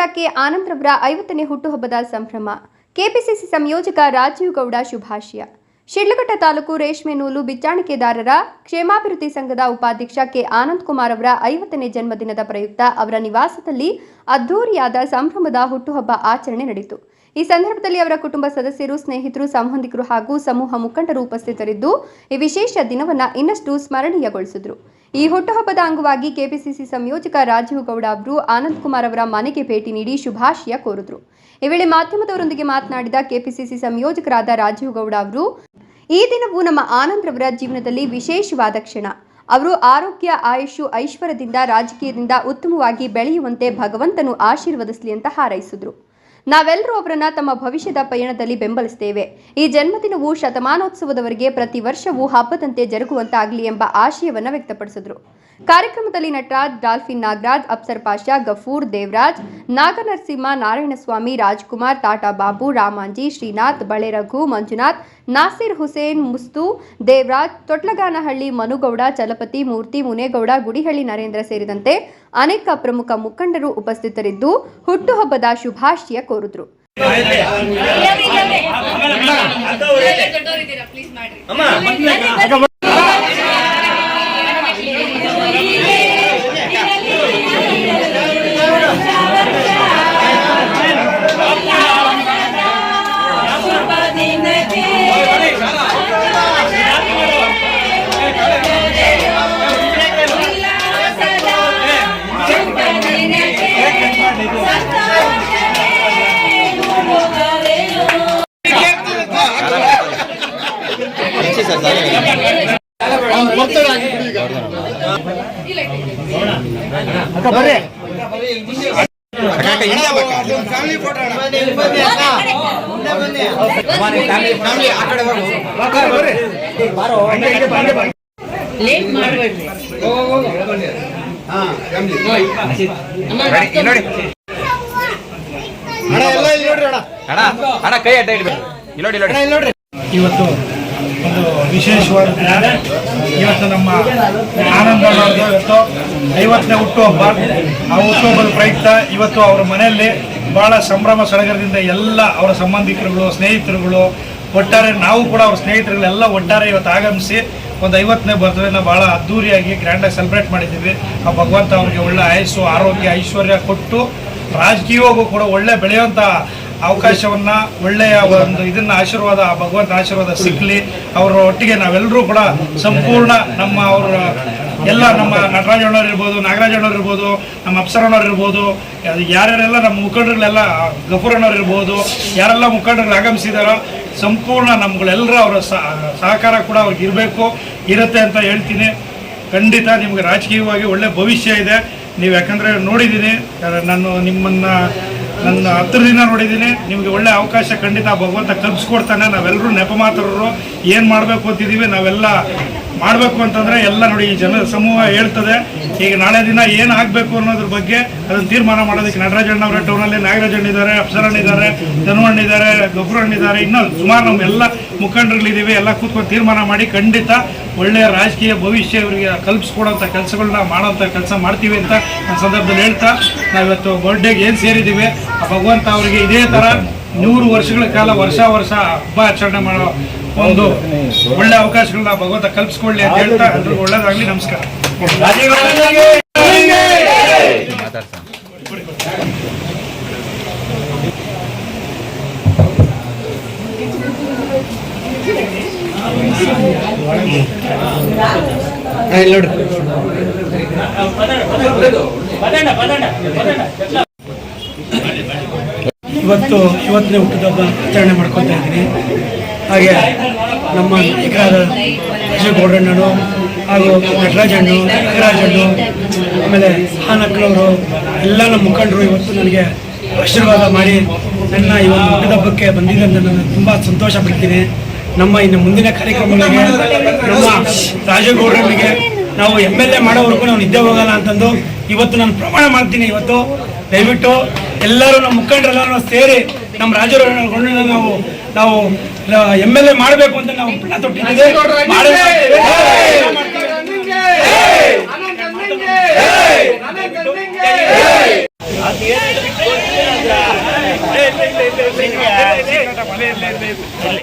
ಆನಂದ್ ಆನಂದ್ರವರ ಐವತ್ತನೇ ಹುಟ್ಟುಹಬ್ಬದ ಸಂಭ್ರಮ. ಕೆಪಿಸಿಸಿ ಸಂಯೋಜಕ ರಾಜೀವ್ ಗೌಡ ಶುಭಾಶಯ. ಶಿಡ್ಲಘಟ್ಟ ತಾಲೂಕು ರೇಷ್ಮೆ ನೂಲು ಬಿಚ್ಚಾಣಿಕೆದಾರರ ಕ್ಷೇಮಾಭಿವೃದ್ಧಿ ಸಂಘದ ಉಪಾಧ್ಯಕ್ಷ ಕೆ. ಆನಂದ್ ಕುಮಾರ್ ಅವರ ಐವತ್ತನೇ ಜನ್ಮದಿನದ ಪ್ರಯುಕ್ತ ಅವರ ನಿವಾಸದಲ್ಲಿ ಅದ್ಧೂರಿಯಾದ ಸಂಭ್ರಮದ ಹುಟ್ಟುಹಬ್ಬ ಆಚರಣೆ ನಡೆಯಿತು. ಈ ಸಂದರ್ಭದಲ್ಲಿ ಅವರ ಕುಟುಂಬ ಸದಸ್ಯರು, ಸ್ನೇಹಿತರು, ಸಂಬಂಧಿಕರು ಹಾಗೂ ಸಮೂಹ ಮುಖಂಡರು ಉಪಸ್ಥಿತರಿದ್ದು, ಈ ವಿಶೇಷ ದಿನವನ್ನ ಇನ್ನಷ್ಟು ಸ್ಮರಣೀಯಗೊಳಿಸಿದ್ರು. ಈ ಹುಟ್ಟುಹಬ್ಬದ ಅಂಗವಾಗಿ ಕೆಪಿಸಿಸಿ ಸಂಯೋಜಕ ರಾಜೀವ್ ಗೌಡ ಅವರು ಆನಂದ್ ಕುಮಾರ್ ಅವರ ಮನೆಗೆ ಭೇಟಿ ನೀಡಿ ಶುಭಾಶಯ ಕೋರಿದ್ರು. ಈ ವೇಳೆ ಮಾಧ್ಯಮದವರೊಂದಿಗೆ ಮಾತನಾಡಿದ ಕೆಪಿಸಿಸಿ ಸಂಯೋಜಕರಾದ ರಾಜೀವ್ ಗೌಡ ಅವರು, ಈ ದಿನವು ನಮ್ಮ ಆನಂದ್ರವರ ಜೀವನದಲ್ಲಿ ವಿಶೇಷವಾದ ಕ್ಷಣ. ಅವರು ಆರೋಗ್ಯ, ಆಯುಷು, ಐಶ್ವರ್ಯದಿಂದ ರಾಜಕೀಯದಿಂದ ಉತ್ತಮವಾಗಿ ಬೆಳೆಯುವಂತೆ ಭಗವಂತನು ಆಶೀರ್ವದಿಸಲಿ ಅಂತ ಹಾರೈಸಿದ್ರು. ನಾವೆಲ್ಲರೂ ಅವರನ್ನ ತಮ್ಮ ಭವಿಷ್ಯದ ಪಯಣದಲ್ಲಿ ಬೆಂಬಲಿಸುತ್ತೇವೆ ಈ ಜನ್ಮದಿನವು ಶತಮಾನೋತ್ಸವದವರೆಗೆ ಪ್ರತಿ ವರ್ಷವೂ ಹಬ್ಬದಂತೆ ಜರುಗುವಂತಾಗಲಿ ಎಂಬ ಆಶಯವನ್ನ ವ್ಯಕ್ತಪಡಿಸಿದರು. ಕಾರ್ಯಕ್ರಮದಲ್ಲಿ ನಟರಾಜ್ ಡಾಲ್ಫಿನ್ ನಾಗರಾಜ್, ಅಪ್ಸರ್ ಪಾಷಾ, ಗಫೂರ್ ದೇವರಾಜ್, ನಾಗನರಸಿಂಹ, ನಾರಾಯಣಸ್ವಾಮಿ, ರಾಜ್ಕುಮಾರ್, ಟಾಟಾ ಬಾಬು, ರಾಮಾಂಜಿ, ಶ್ರೀನಾಥ್, ಬಳೆರಘು, ಮಂಜುನಾಥ್, ನಾಸಿರ್ ಹುಸೇನ್, ಮುಸ್ತು ದೇವರಾಜ್, ತೊಟ್ಲಗಾನಹಳ್ಳಿ, ಮನುಗೌಡ, ಚಲಪತಿ, ಮೂರ್ತಿ, ಮುನೇಗೌಡ, ಗುಡಿಹಳ್ಳಿ, ನರೇಂದ್ರ ಸೇರಿದಂತೆ ಅನೇಕ ಪ್ರಮುಖ ಮುಖಂಡರು ಉಪಸ್ಥಿತರಿದ್ದು ಹುಟ್ಟುಹಬ್ಬದ ಶುಭಾಶಯ ಕೋರಿದ್ರು. ಲೇಟ್ ನೋಡಿ ಅಣ್ಣ ಎಲ್ಲ ಇಲ್ಲಿ ನೋಡ್ರಿ ಅಣ್ಣ. ಅಣ್ಣ ಅಣ್ಣ ಕೈ ಅಡ್ಡ ಇಡ್ಬೇಕು. ಇಲ್ಲಿ ನೋಡಿ ಇಲ್ಲಿ ನೋಡಿ. ನೋಡ್ರಿ. ಇವತ್ತು ಒಂದು ವಿಶೇಷವಾದ ಇವತ್ತು ನಮ್ಮ ಆನಂದ ಇವತ್ತು. ಐವತ್ತನೇ ಹುಟ್ಟುಹಬ್ಬ. ಆ ಹುಟ್ಟುಹಬ್ಬದ ಪ್ರಯುಕ್ತ ಇವತ್ತು ಅವರ ಮನೆಯಲ್ಲಿ ಬಹಳ ಸಂಭ್ರಮ, ಸಡಗರದಿಂದ ಎಲ್ಲ ಅವರ ಸಂಬಂಧಿಕರುಗಳು, ಸ್ನೇಹಿತರುಗಳು ಒಟ್ಟಾರೆ ನಾವು ಕೂಡ ಅವ್ರ ಸ್ನೇಹಿತರುಗಳೆಲ್ಲ ಒಟ್ಟಾರೆ ಇವತ್ತು ಆಗಮಿಸಿ ಒಂದು ಐವತ್ತನೇ ಬರ್ತ್ಡೇನ ಭಾಳ ಅದ್ದೂರಿಯಾಗಿ ಗ್ರ್ಯಾಂಡಾಗಿ ಸೆಲೆಬ್ರೇಟ್ ಮಾಡಿದ್ದೀವಿ. ಆ ಭಗವಂತ ಅವ್ರಿಗೆ ಒಳ್ಳೆ ಆಯಸ್ಸು, ಆರೋಗ್ಯ, ಐಶ್ವರ್ಯ ಕೊಟ್ಟು ರಾಜಕೀಯವಾಗೂ ಕೂಡ ಒಳ್ಳೆ ಬೆಳೆಯುವಂಥ ಅವಕಾಶವನ್ನ, ಒಳ್ಳೆಯ ಒಂದು ಇದನ್ನ ಆಶೀರ್ವಾದ ಭಗವಂತ ಆಶೀರ್ವಾದ ಸಿಗ್ಲಿ ಅವರ ಒಟ್ಟಿಗೆ ನಾವೆಲ್ಲರೂ ಕೂಡ ಸಂಪೂರ್ಣ ನಮ್ಮ ಅವರ, ಎಲ್ಲ ನಮ್ಮ ನಟರಾಜಣ್ಣವ್ರು ಇರ್ಬೋದು ನಾಗರಾಜಣ್ಣವ್ರು ಇರ್ಬೋದು, ನಮ್ಮ ಅಪ್ಸರಣ್ಣವ್ರು ಇರ್ಬೋದು ಯಾರ್ಯಾರೆಲ್ಲ ನಮ್ಮ ಮುಖಂಡರುಗಳೆಲ್ಲ ಗಫೂರಣ್ಣವ್ರು ಇರ್ಬೋದು, ಯಾರೆಲ್ಲ ಮುಖಂಡರುಗಳು ಆಗಮಿಸಿದಾರೋ, ಸಂಪೂರ್ಣ ನಮ್ಗಳೆಲ್ಲರ ಅವರ ಸಹಕಾರ ಕೂಡ ಅವ್ರಿಗೆ ಇರಬೇಕು, ಇರುತ್ತೆ ಅಂತ ಹೇಳ್ತೀನಿ. ಖಂಡಿತ ನಿಮ್ಗೆ ರಾಜಕೀಯವಾಗಿ ಒಳ್ಳೆ ಭವಿಷ್ಯ ಇದೆ. ನೀವು ಯಾಕಂದರೆ ನೋಡಿದ್ದೀನಿ ನಾನು ನಿಮ್ಮನ್ನ ನನ್ನ ಹತ್ತಿರದಿಂದ ನೋಡಿದ್ದೀನಿ. ನಿಮಗೆ ಒಳ್ಳೆ ಅವಕಾಶ ಖಂಡಿತ ಭಗವಂತ ಕಲ್ಪಿಸ್ಕೊಡ್ತಾನೆ. ನಾವೆಲ್ಲರೂ ನೆಪ ಮಾತ್ರರು. ಏನು ಮಾಡಬೇಕು ಅಂತಿದ್ದೀವಿ, ನಾವೆಲ್ಲ ಮಾಡಬೇಕು ಅಂತಂದರೆ ಎಲ್ಲ ನೋಡಿ ಈ ಜನ ಸಮೂಹ ಹೇಳ್ತದೆ. ಈಗ ನಾಳೆ ದಿನ ಏನು ಆಗಬೇಕು ಅನ್ನೋದ್ರ ಬಗ್ಗೆ ಅದನ್ನು ತೀರ್ಮಾನ ಮಾಡೋದಕ್ಕೆ ನಟರಾಜಣ್ಣ ಅವರ ಟೌನಲ್ಲಿ ನಾಗರಾಜಣ್ಣ ಇದ್ದಾರೆ ಅಪ್ಸರಣ್ಣ ಇದ್ದಾರೆ ಧನುವಣ್ಣ ಇದ್ದಾರೆ ಗೊಬ್ಬರಣ್ಣ ಇದ್ದಾರೆ ಇನ್ನೂ ಸುಮಾರು ನಮ್ಮ ಎಲ್ಲ ಮುಖಂಡರುಗಳಿದ್ದೀವಿ ಎಲ್ಲ ಕೂತ್ಕೊಂಡು ತೀರ್ಮಾನ ಮಾಡಿ ಖಂಡಿತ ಒಳ್ಳೆಯ ರಾಜಕೀಯ ಭವಿಷ್ಯ ಇವರಿಗೆ ಕಲ್ಪಿಸ್ಕೊಡೋಂಥ ಕೆಲಸಗಳನ್ನ ಮಾಡೋಂಥ ಕೆಲಸ ಮಾಡ್ತೀವಿ ಅಂತ ಸಂದರ್ಭದಲ್ಲಿ ಹೇಳ್ತಾ ನಾವಿವತ್ತು ಬರ್ಡೇಗೆ ಏನು ಸೇರಿದ್ದೀವಿ. ಆ ಭಗವಂತ ಅವರಿಗೆ ಇದೇ ಥರ ನೂರು ವರ್ಷಗಳ ಕಾಲ ವರ್ಷ ವರ್ಷ ಹಬ್ಬ ಆಚರಣೆ ಮಾಡೋ ಒಂದು ಒಳ್ಳೆ ಅವಕಾಶಗಳನ್ನ ಭಗವಂತ ಕಲ್ಪಿಸ್ಕೊಳ್ಳಿ ಅಂತ ಹೇಳ್ತಾ ಎಲ್ರಿಗೂ ಒಳ್ಳೇದಾಗಲಿ ನಮಸ್ಕಾರ. ನೋಡ್ರಿ ಇವತ್ತು ಇವತ್ತನೇ ಹುಟ್ಟಿದಬ್ಬ ಆಚರಣೆ ಮಾಡ್ಕೊತಾ ಇದ್ದೀನಿ. ಹಾಗೆ ನಮ್ಮ ನಾಯಕರಾದ ಗೌಡಣ್ಣನು ಹಾಗೂ ನಟರಾಜಣ್ಣು ನಾಗರಾಜಣ್ಣು ಆಮೇಲೆ ಹಾನಕ್ಕಳವರು ಎಲ್ಲ ನಮ್ಮ ಮುಖಂಡರು ಇವತ್ತು ನನಗೆ ಆಶೀರ್ವಾದ ಮಾಡಿ ನನ್ನ ಈ ಒಂದು ಹುಟ್ಟಿದಬ್ಬಕ್ಕೆ ಬಂದಿದೆ ಅಂತ ನಾನು ತುಂಬ ಸಂತೋಷ ಪಡ್ತೀನಿ. ನಮ್ಮ ಇನ್ನು ಮುಂದಿನ ಕಾರ್ಯಕ್ರಮಗಳಿಗೆ, ನಮ್ಮ ರಾಜಗೌಡರಿಗೆ ನಾವು ಎಂ ಎಲ್ ಎ ಮಾಡೋವರೆಗೂ ನಾವು ನಿದ್ದೆ ಹೋಗಲ್ಲ ಅಂತಂದು ಇವತ್ತು ನಾನು ಪ್ರಮಾಣ ಮಾಡ್ತೀನಿ ಇವತ್ತು. ದಯವಿಟ್ಟು ಎಲ್ಲರೂ ನಮ್ಮ ಮುಖಂಡರೆಲ್ಲರೂ ಸೇರಿ ನಮ್ಮ ರಾಜಗೌಡರನ್ನ ನಾವು ನಾವು ಎಂ ಎಲ್ ಎ ಮಾಡಬೇಕು ಅಂತ ನಾವು ಪಣ ತೊಟ್ಟಿದ್ದೇವೆ ಮಾಡೇ